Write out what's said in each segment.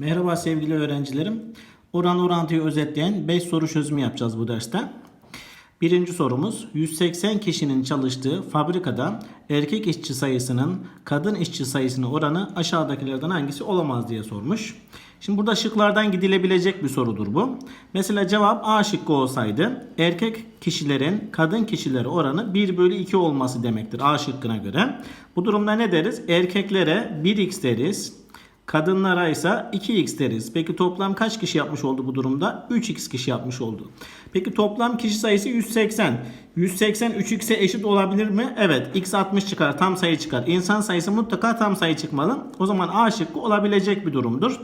Merhaba sevgili öğrencilerim. Oran orantıyı özetleyen 5 soru çözümü yapacağız bu derste. Birinci sorumuz 180 kişinin çalıştığı fabrikada erkek işçi sayısının kadın işçi sayısının oranı aşağıdakilerden hangisi olamaz diye sormuş. Şimdi burada şıklardan gidilebilecek bir sorudur bu. Mesela cevap A şıkkı olsaydı erkek kişilerin kadın kişilere oranı 1 bölü 2 olması demektir A şıkkına göre. Bu durumda ne deriz? Erkeklere 1x deriz. Kadınlara ise 2x deriz. Peki toplam kaç kişi yapmış oldu bu durumda? 3x kişi yapmış oldu. Peki toplam kişi sayısı 180. 180 3x'e eşit olabilir mi? Evet. x 60 çıkar. Tam sayı çıkar. İnsan sayısı mutlaka tam sayı çıkmalı. O zaman A şıkkı olabilecek bir durumdur.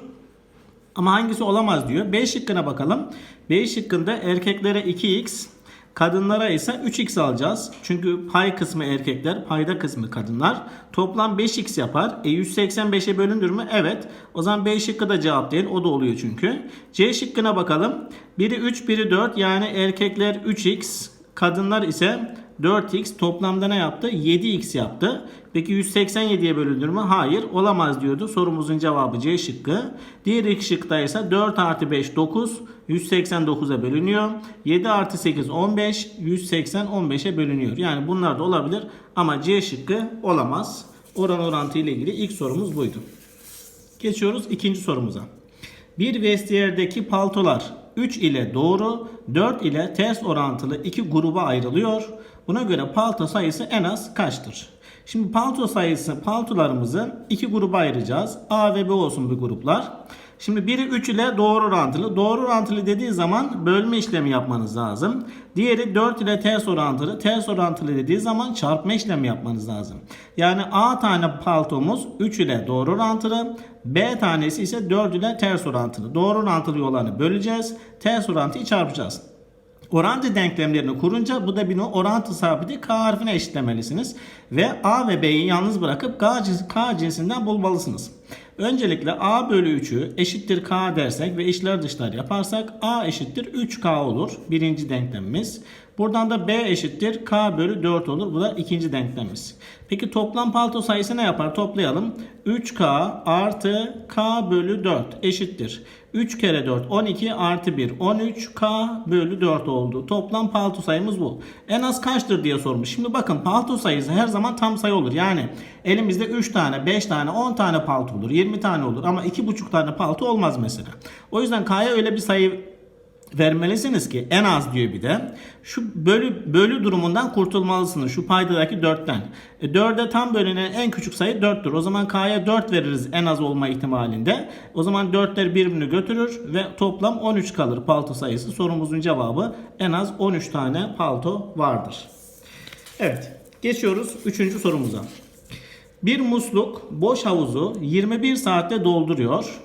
Ama hangisi olamaz diyor. B şıkkına bakalım. B şıkkında erkeklere 2x, kadınlara ise 3x alacağız. Çünkü pay kısmı erkekler, payda kısmı kadınlar. Toplam 5x yapar. E 185'e bölünür mü? Evet. O zaman B şıkkı da cevap değil. O da oluyor çünkü. C şıkkına bakalım. Biri 3, biri 4. Yani erkekler 3x, kadınlar ise 4x toplamda ne yaptı? 7x yaptı. Peki 187'ye bölünür mü? Hayır olamaz diyordu. Sorumuzun cevabı C şıkkı. Diğer iki şıkta ise 4 artı 5 9 189'a bölünüyor. 7 artı 8 15 180 15'e bölünüyor. Yani bunlar da olabilir ama C şıkkı olamaz. Oran orantı ile ilgili ilk sorumuz buydu. Geçiyoruz ikinci sorumuza. Bir vestiyerdeki paltolar 3 ile doğru, 4 ile ters orantılı iki gruba ayrılıyor. Buna göre palto sayısı en az kaçtır? Şimdi palto sayısı paltolarımızı iki gruba ayıracağız. A ve B olsun bu gruplar. Şimdi biri 3 ile doğru orantılı. Doğru orantılı dediği zaman bölme işlemi yapmanız lazım. Diğeri 4 ile ters orantılı. Ters orantılı dediği zaman çarpma işlemi yapmanız lazım. Yani A tane paltomuz 3 ile doğru orantılı. B tanesi ise 4 ile ters orantılı. Doğru orantılı olanı böleceğiz. Ters orantıyı çarpacağız. Orantı denklemlerini kurunca bu da bir orantı sabiti K harfine eşitlemelisiniz. Ve A ve B'yi yalnız bırakıp K, cins- K cinsinden bulmalısınız. Öncelikle A bölü 3'ü eşittir K dersek ve içler dışlar yaparsak A eşittir 3K olur. Birinci denklemimiz. Buradan da B eşittir K bölü 4 olur. Bu da ikinci denklemimiz. Peki toplam palto sayısı ne yapar? Toplayalım. 3K artı K bölü 4 eşittir. 3 kere 4 12 artı 1 13K bölü 4 oldu. Toplam palto sayımız bu. En az kaçtır diye sormuş. Şimdi bakın palto sayısı her zaman tam sayı olur. Yani elimizde 3 tane, 5 tane, 10 tane palto olur. 20 tane olur ama 2,5 tane palto olmaz mesela. O yüzden K'ya öyle bir sayı vermelisiniz ki en az diyor bir de. Şu bölü bölü durumundan kurtulmalısınız. Şu paydadaki 4'ten. E, 4'e tam bölünen en küçük sayı 4'tür. O zaman K'ya 4 veririz en az olma ihtimalinde. O zaman 4'ler birbirini götürür ve toplam 13 kalır palto sayısı. Sorumuzun cevabı en az 13 tane palto vardır. Evet. Geçiyoruz 3. sorumuza. Bir musluk boş havuzu 21 saatte dolduruyor.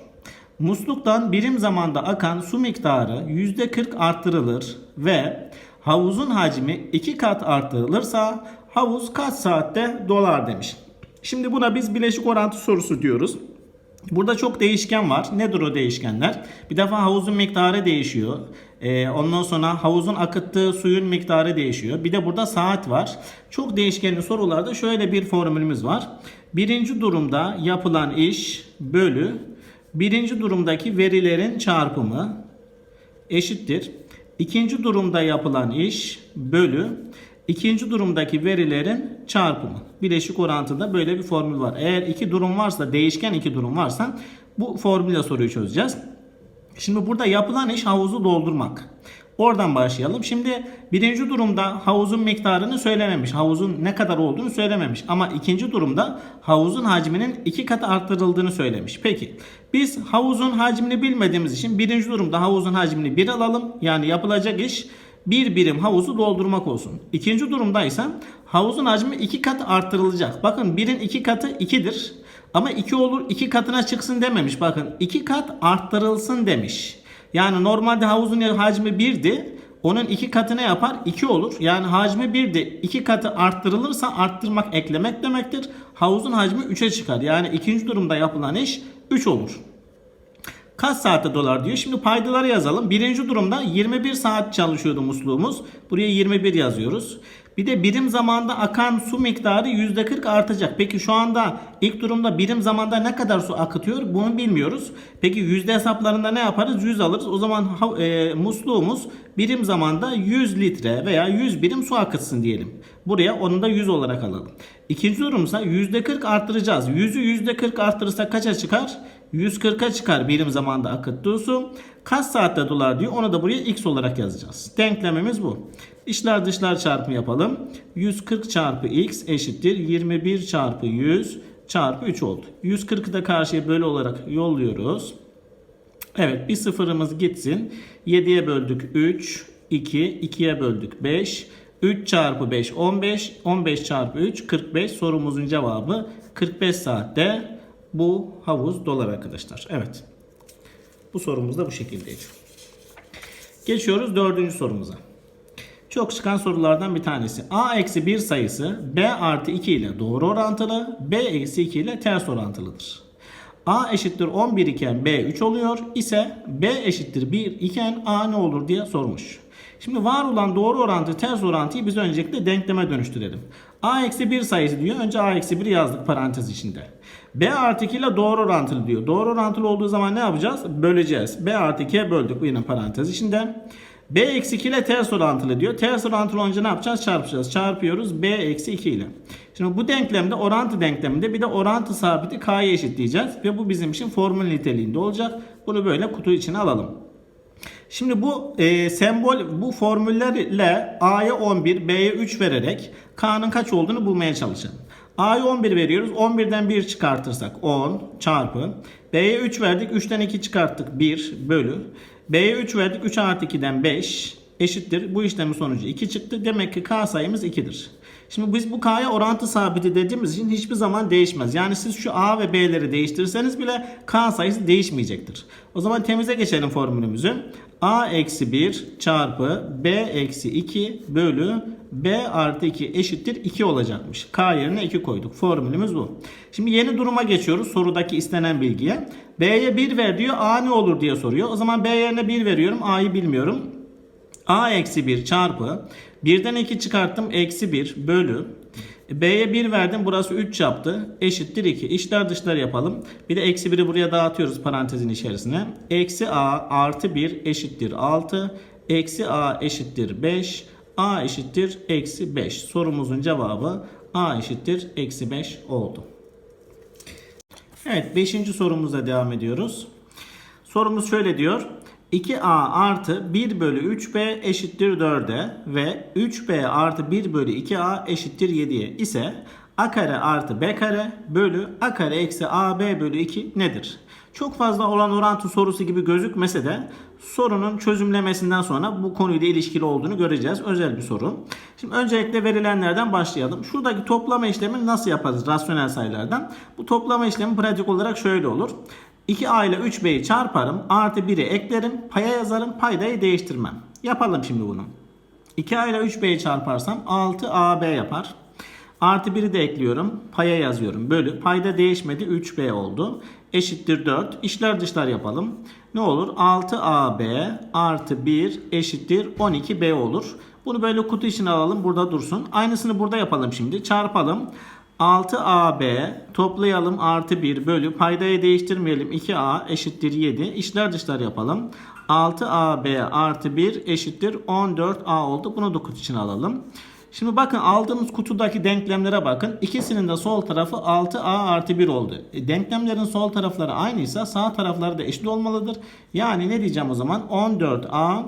Musluktan birim zamanda akan su miktarı %40 arttırılır ve havuzun hacmi 2 kat arttırılırsa havuz kaç saatte dolar demiş. Şimdi buna biz bileşik orantı sorusu diyoruz. Burada çok değişken var. Nedir o değişkenler? Bir defa havuzun miktarı değişiyor. Ee, ondan sonra havuzun akıttığı suyun miktarı değişiyor. Bir de burada saat var. Çok değişkenli sorularda şöyle bir formülümüz var. Birinci durumda yapılan iş bölü birinci durumdaki verilerin çarpımı eşittir. İkinci durumda yapılan iş bölü ikinci durumdaki verilerin çarpımı. Bileşik orantıda böyle bir formül var. Eğer iki durum varsa, değişken iki durum varsa bu formülle soruyu çözeceğiz. Şimdi burada yapılan iş havuzu doldurmak. Oradan başlayalım. Şimdi birinci durumda havuzun miktarını söylememiş. Havuzun ne kadar olduğunu söylememiş. Ama ikinci durumda havuzun hacminin iki kat arttırıldığını söylemiş. Peki biz havuzun hacmini bilmediğimiz için birinci durumda havuzun hacmini bir alalım. Yani yapılacak iş bir birim havuzu doldurmak olsun. İkinci durumda ise havuzun hacmi iki kat arttırılacak. Bakın birin iki katı 2'dir. Ama 2 olur 2 katına çıksın dememiş. Bakın 2 kat arttırılsın demiş. Yani normalde havuzun hacmi 1'di. Onun 2 katı ne yapar? 2 olur. Yani hacmi 1'di. 2 katı arttırılırsa arttırmak eklemek demektir. Havuzun hacmi 3'e çıkar. Yani ikinci durumda yapılan iş 3 olur. Kaç saatte dolar diyor. Şimdi paydaları yazalım. Birinci durumda 21 saat çalışıyordu musluğumuz. Buraya 21 yazıyoruz. Bir de birim zamanda akan su miktarı %40 artacak. Peki şu anda ilk durumda birim zamanda ne kadar su akıtıyor bunu bilmiyoruz. Peki yüzde hesaplarında ne yaparız? 100 alırız. O zaman e, musluğumuz birim zamanda 100 litre veya 100 birim su akıtsın diyelim. Buraya onu da 100 olarak alalım. İkinci durumsa %40 arttıracağız. 100'ü %40 arttırırsak kaça çıkar? 140'a çıkar birim zamanda akıttığı su. Kaç saatte dolar diyor onu da buraya x olarak yazacağız. Denklemimiz bu. İçler dışlar çarpımı yapalım. 140 çarpı x eşittir 21 çarpı 100 çarpı 3 oldu. 140'ı da karşıya bölü olarak yolluyoruz. Evet bir sıfırımız gitsin. 7'ye böldük 3, 2, 2'ye böldük 5. 3 çarpı 5 15, 15 çarpı 3 45. Sorumuzun cevabı 45 saatte bu havuz dolar arkadaşlar. Evet. Bu sorumuz da bu şekildeydi. Geçiyoruz dördüncü sorumuza. Çok çıkan sorulardan bir tanesi. A eksi 1 sayısı B artı 2 ile doğru orantılı, B eksi 2 ile ters orantılıdır. A eşittir 11 iken B 3 oluyor ise B eşittir 1 iken A ne olur diye sormuş. Şimdi var olan doğru orantı ters orantıyı biz öncelikle denkleme dönüştürelim. A eksi 1 sayısı diyor. Önce A eksi 1 yazdık parantez içinde. B artı 2 ile doğru orantılı diyor. Doğru orantılı olduğu zaman ne yapacağız? Böleceğiz. B artı 2'ye böldük bu yine parantez içinde. B eksi 2 ile ters orantılı diyor. Ters orantılı olunca ne yapacağız? Çarpacağız. Çarpıyoruz B eksi 2 ile. Şimdi bu denklemde orantı denkleminde bir de orantı sabiti K'ya eşitleyeceğiz. Ve bu bizim için formül niteliğinde olacak. Bunu böyle kutu içine alalım. Şimdi bu e, sembol bu formüllerle A'ya 11, B'ye 3 vererek K'nın kaç olduğunu bulmaya çalışalım. A'ya 11 veriyoruz. 11'den 1 çıkartırsak 10 çarpı. B'ye 3 verdik. 3'ten 2 çıkarttık 1 bölü. B'ye 3 verdik. 3 artı 2'den 5 eşittir. Bu işlemin sonucu 2 çıktı. Demek ki K sayımız 2'dir. Şimdi biz bu K'ya orantı sabiti dediğimiz için hiçbir zaman değişmez. Yani siz şu A ve B'leri değiştirirseniz bile K sayısı değişmeyecektir. O zaman temize geçelim formülümüzü. A eksi 1 çarpı B eksi 2 bölü B artı 2 eşittir 2 olacakmış. K yerine 2 koyduk. Formülümüz bu. Şimdi yeni duruma geçiyoruz sorudaki istenen bilgiye. B'ye 1 ver diyor. A ne olur diye soruyor. O zaman B yerine 1 veriyorum. A'yı bilmiyorum. A eksi 1 çarpı 1'den 2 çıkarttım eksi 1 bölü B'ye 1 verdim burası 3 yaptı eşittir 2 İşler dışlar yapalım bir de eksi 1'i buraya dağıtıyoruz parantezin içerisine eksi A artı 1 eşittir 6 eksi A eşittir 5 A eşittir eksi 5 sorumuzun cevabı A eşittir eksi 5 oldu. Evet 5. sorumuza devam ediyoruz. Sorumuz şöyle diyor. 2a artı 1 bölü 3b eşittir 4'e ve 3b artı 1 bölü 2a eşittir 7'ye ise a kare artı b kare bölü a kare eksi ab bölü 2 nedir? Çok fazla olan orantı sorusu gibi gözükmese de sorunun çözümlemesinden sonra bu konuyla ilişkili olduğunu göreceğiz. Özel bir soru. Şimdi öncelikle verilenlerden başlayalım. Şuradaki toplama işlemini nasıl yaparız rasyonel sayılardan? Bu toplama işlemi pratik olarak şöyle olur. 2a ile 3b'yi çarparım. Artı 1'i eklerim. Paya yazarım. Paydayı değiştirmem. Yapalım şimdi bunu. 2a ile 3b'yi çarparsam 6ab yapar. Artı 1'i de ekliyorum. Paya yazıyorum. Bölü. Payda değişmedi. 3b oldu. Eşittir 4. İşler dışlar yapalım. Ne olur? 6ab artı 1 eşittir 12b olur. Bunu böyle kutu içine alalım. Burada dursun. Aynısını burada yapalım şimdi. Çarpalım. 6AB toplayalım artı 1 bölü paydayı değiştirmeyelim 2A eşittir 7 işler dışlar yapalım 6AB artı 1 eşittir 14A oldu bunu da kutu içine alalım Şimdi bakın aldığımız kutudaki denklemlere bakın. İkisinin de sol tarafı 6A artı 1 oldu. E, denklemlerin sol tarafları aynıysa sağ tarafları da eşit olmalıdır. Yani ne diyeceğim o zaman? 14A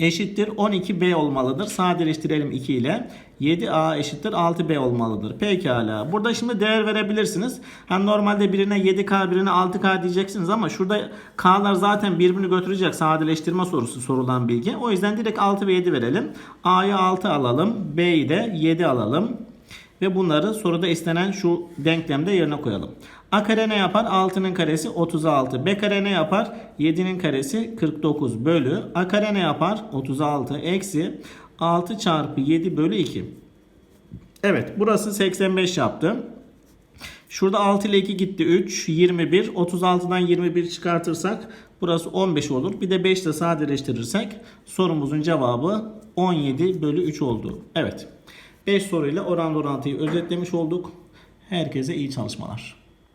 eşittir 12B olmalıdır. Sadeleştirelim 2 ile. 7A eşittir 6B olmalıdır. Pekala. Burada şimdi değer verebilirsiniz. Hani normalde birine 7K birine 6K diyeceksiniz ama şurada K'lar zaten birbirini götürecek sadeleştirme sorusu sorulan bilgi. O yüzden direkt 6 ve 7 verelim. A'yı 6 alalım. B'yi de 7 alalım. Ve bunları soruda istenen şu denklemde yerine koyalım. A kare ne yapar? 6'nın karesi 36. B kare ne yapar? 7'nin karesi 49 bölü. A kare ne yapar? 36 eksi 6 çarpı 7 bölü 2. Evet burası 85 yaptı. Şurada 6 ile 2 gitti 3, 21. 36'dan 21 çıkartırsak burası 15 olur. Bir de 5 ile sadeleştirirsek sorumuzun cevabı 17 bölü 3 oldu. Evet. 5 soruyla oran orantıyı özetlemiş olduk. Herkese iyi çalışmalar.